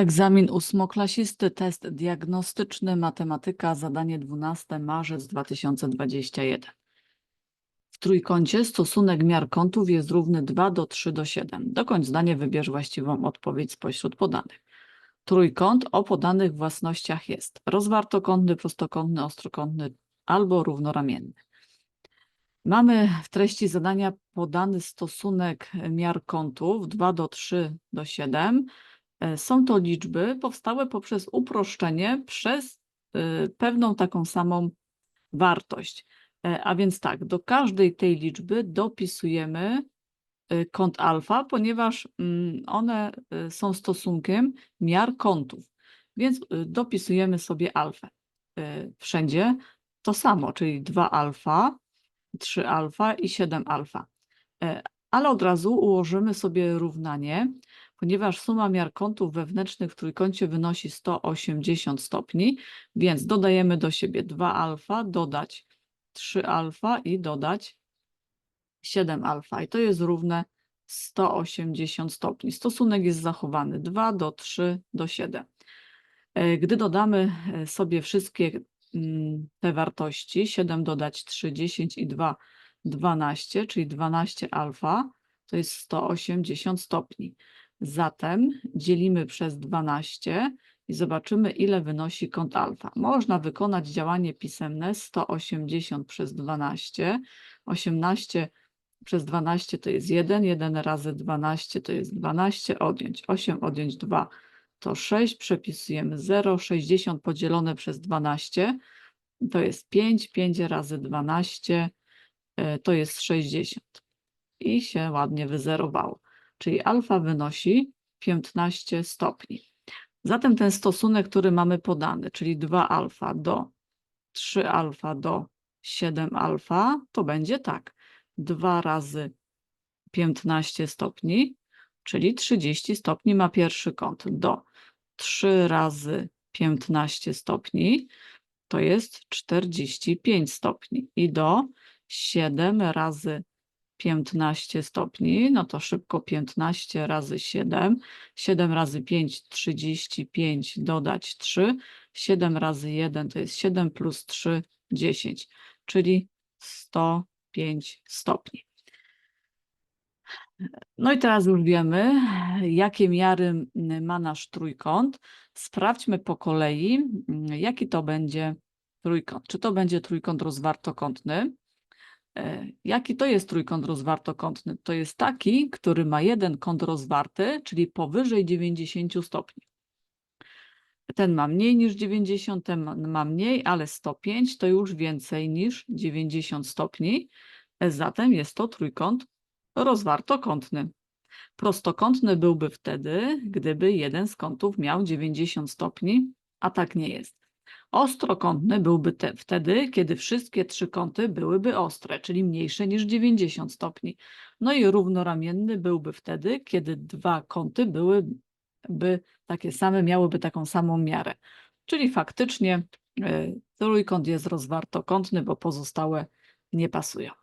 Egzamin ósmoklasisty, test diagnostyczny, matematyka, zadanie 12, marzec 2021. W trójkącie stosunek miar kątów jest równy 2 do 3 do 7. Dokończ zdanie, wybierz właściwą odpowiedź spośród podanych. Trójkąt o podanych własnościach jest rozwartokątny, prostokątny, ostrokątny albo równoramienny. Mamy w treści zadania podany stosunek miar kątów 2 do 3 do 7. E, Są to liczby powstałe poprzez uproszczenie przez y, pewną taką samą wartość. E, A więc tak, do każdej tej liczby dopisujemy kąt alfa, ponieważ mm, one są stosunkiem miar kątów. Więc dopisujemy sobie alfę. Wszędzie to samo, czyli 2 alfa, 3 alfa i 7 alfa. E, Ale od razu ułożymy sobie równanie, ponieważ suma miar kątów wewnętrznych w trójkącie wynosi 180 stopni, więc dodajemy do siebie 2 alfa, dodać 3 alfa i dodać 7 alfa. I to jest równe 180 stopni. Stosunek jest zachowany 2 do 3 do 7. E, Gdy dodamy e, sobie wszystkie mm, te wartości, 7 dodać 3, 10 i 2, 12, czyli 12 alfa, to jest 180 stopni. Zatem dzielimy przez 12 i zobaczymy, ile wynosi kąt alfa. Można wykonać działanie pisemne 180 przez 12. 18 przez 12 to jest 1, 1 razy 12 to jest 12, odjąć 8, odjąć 2 to 6, przepisujemy 0, 60 podzielone przez 12 to jest 5, 5 razy 12 e, to jest 60 i się ładnie wyzerowało. Czyli alfa wynosi 15 stopni. Zatem ten stosunek, który mamy podany, czyli 2 alfa do 3 alfa do 7 alfa, to będzie tak. 2 razy 15 stopni, czyli 30 stopni ma pierwszy kąt. Do 3 razy 15 stopni to jest 45 stopni. I do 7 razy 15 stopni, no to szybko 15 razy 7, 7 razy 5, 35, dodać 3, 7 razy 1 to jest 7 plus 3, 10, czyli 105 stopni. No i teraz już wiemy, jakie miary ma nasz trójkąt. Sprawdźmy po kolei, jaki to będzie trójkąt. Czy to będzie trójkąt rozwartokątny? E, Jaki to jest trójkąt rozwartokątny? To jest taki, który ma jeden kąt rozwarty, czyli powyżej 90 stopni. Ten ma mniej niż 90, ten ma- mniej, ale 105 to już więcej niż 90 stopni. E, Zatem jest to trójkąt rozwartokątny. Prostokątny byłby wtedy, gdyby jeden z kątów miał 90 stopni, a tak nie jest. Ostrokątny byłby te, wtedy, kiedy wszystkie trzy kąty byłyby ostre, czyli mniejsze niż 90 stopni. No i równoramienny byłby wtedy, kiedy dwa kąty byłyby takie same, miałyby taką samą miarę. Czyli faktycznie y, trójkąt jest rozwartokątny, bo pozostałe nie pasują.